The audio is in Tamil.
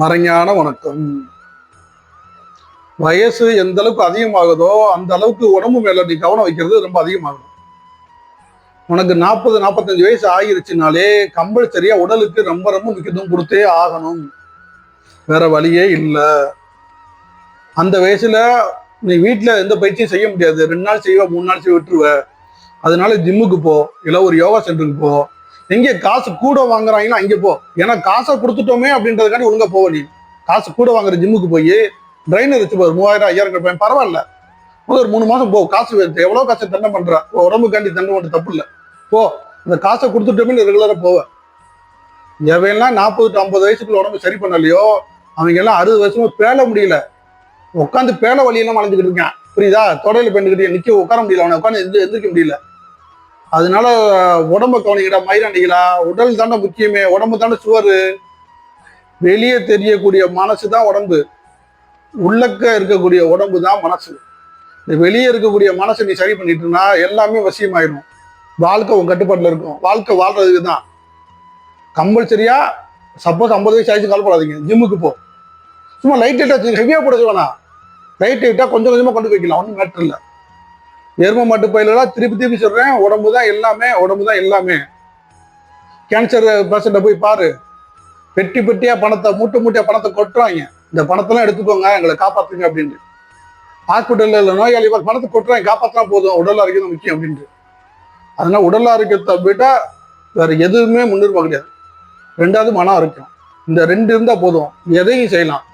மறைஞான வணக்கம். வயசு எந்த அளவுக்கு அதிகமாகுதோ அந்த அளவுக்கு உடம்பு மேல நீ கவனம் வைக்கிறது ரொம்ப அதிகமாகும். உனக்கு நாற்பது நாற்பத்தஞ்சு வயசு ஆகிருச்சுனாலே கம்பல்சரியா உடலுக்கு ரொம்ப ரொம்ப முக்கியத்துவம் கொடுத்தே ஆகணும். வேற வழியே இல்லை. அந்த வயசுல நீ வீட்டில் எந்த பயிற்சியும் செய்ய முடியாது. ரெண்டு நாள் செய்வ மூணு நாள் செய்ய விட்டுருவ. அதனால ஜிம்முக்கு போ இல்லை ஒரு யோகா சென்டருக்கு போ. எங்கே காசு கூட வாங்குறாங்கன்னா அங்கே போ. ஏன்னா காசை கொடுத்துட்டோமே அப்படின்றதுக்காண்டி ஒழுங்கா போவ நீ. காசு கூட வாங்குற ஜிம்முக்கு போய் ட்ரைனர் வச்சு பாரு மூவாயிரம் ஐயாயிரம் கிடைப்பேன். பரவாயில்ல. ஒரு மூணு மாசம் போ. காசு எவ்வளவு எவ்வளோ காசு தண்டை பண்ற. உடம்புக்காண்டி தண்டை பண்ண தப்பு இல்லை. போ. இந்த காசை கொடுத்துட்டோமே ரெகுலராக போவ. எவையெல்லாம் நாற்பது டு ஐம்பது வயசுக்குள்ள உடம்பு சரி பண்ணலையோ அவங்க எல்லாம் அறுபது வருஷமா பேல முடியல. உட்காந்து பேல வழியெல்லாம் வளைஞ்சுக்கிட்டு இருக்கான். புரியுதா? தொடையில பெண்டுக்கிட்டு நிக்க உட்கார முடியல. அவனை உட்காந்து எந்திரிக்க முடியல. அதனால உடம்ப கவனிக்கடா மயிராண்டிகளா உடல் தானே முக்கியமே. உடம்பு தானே சுவர். வெளியே தெரியக்கூடிய மனசு தான் உடம்பு. உள்ளக்க இருக்கக்கூடிய உடம்பு தான் மனசு. இந்த வெளியே இருக்கக்கூடிய மனசை நீ சரி பண்ணிட்டுனா எல்லாமே வசியமாயிடும் வாழ்க்கை உன் கட்டுப்பாட்டில் இருக்கும். வாழ்க்கை வாழ்றதுக்கு தான். கம்பல்சரியா சப்போஸ் ஐம்பது வயசு ஆயிடுச்சு கவலைப்படாதீங்க. ஜிம்முக்கு போ. சும்மா லைட் லைட்டாக ஹெவியாக போட வேணாம் லைட் லைட்டாக கொஞ்சம் கொஞ்சமாக கொண்டு வைக்கலாம் ஒன்றும் மேட்டர் இல்லை. எரும மாட்டு பயிலெல்லாம் திருப்பி திருப்பி சொல்கிறேன் உடம்பு தான் எல்லாமே உடம்பு தான் எல்லாமே. கேன்சர் பேஷண்ட்டை போய் பாரு. பெட்டி பெட்டியாக பணத்தை மூட்டை மூட்டையாக பணத்தை கொட்டுறாங்க. இந்த பணத்தெல்லாம் எடுத்துக்கோங்க எங்களை காப்பாற்றுங்க அப்படின்ட்டு. ஹாஸ்பிட்டலில் இல்லை நோயாளி பணத்தை கொட்டுறாங்க காப்பாற்றினா போதும். உடல் ஆரோக்கியம் முக்கியம் அப்படின்ட்டு. அதனால உடல் ஆரோக்கியத்தை போயிட்டா வேற எதுவுமே முன்னுரிமை கிடையாது. ரெண்டாவது மனம் ஆரோக்கியம். இந்த ரெண்டு இருந்தால் போதும். எதையும் செய்யலாம்.